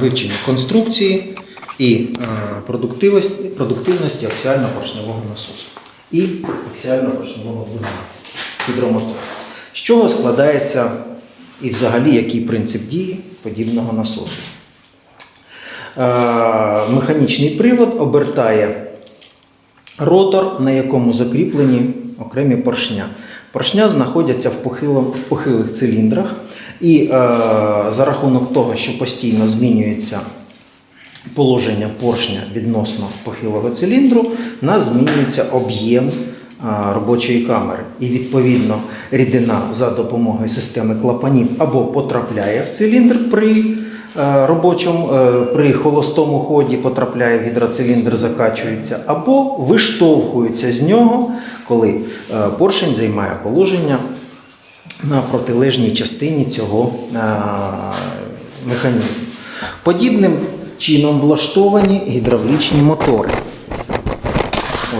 вивчення конструкції і е, продуктивності, продуктивності аксіально-поршневого насосу і аксіально-поршневого двигуна гідромотора. З чого складається і взагалі який принцип дії подібного насосу? Е, Механічний привод обертає ротор, на якому закріплені окремі поршня. Поршня знаходяться в похилих циліндрах, і е, за рахунок того, що постійно змінюється положення поршня відносно похилого циліндру, у нас змінюється об'єм а, робочої камери. І відповідно рідина за допомогою системи клапанів або потрапляє в циліндр при е, робочому, е, при холостому ході потрапляє в гідроциліндр, закачується, або виштовхується з нього, коли е, поршень займає положення на протилежній частині цього механізму. Подібним чином влаштовані гідравлічні мотори.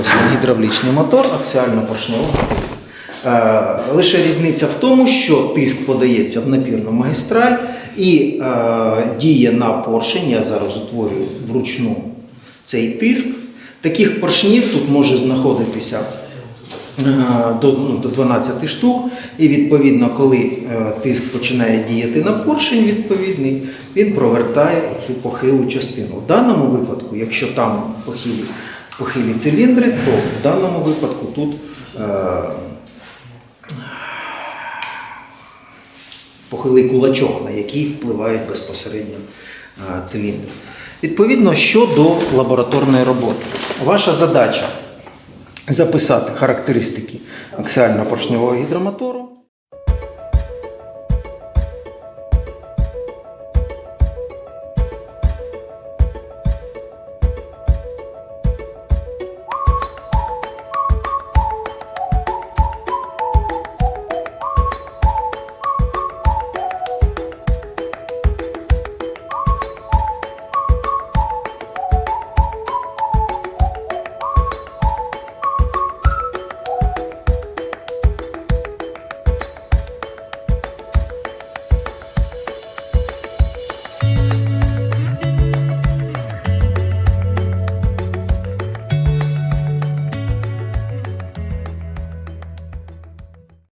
Ось він, гідравлічний мотор аксіально-поршневого типу. Е, Лише різниця в тому, що тиск подається в напірну магістраль і діє на поршень. Я зараз утворюю вручну цей тиск. Таких поршнів тут може знаходитися до, ну, до 12 штук. І відповідно, коли е, тиск починає діяти на поршень відповідний, він провертає цю похилу частину. В даному випадку, якщо там похилі, похилі циліндри, то в даному випадку тут е, похилий кулачок, на який впливають безпосередньо е, циліндри. Відповідно, щодо лабораторної роботи, ваша задача записати характеристики аксіально-поршневого гідромотору.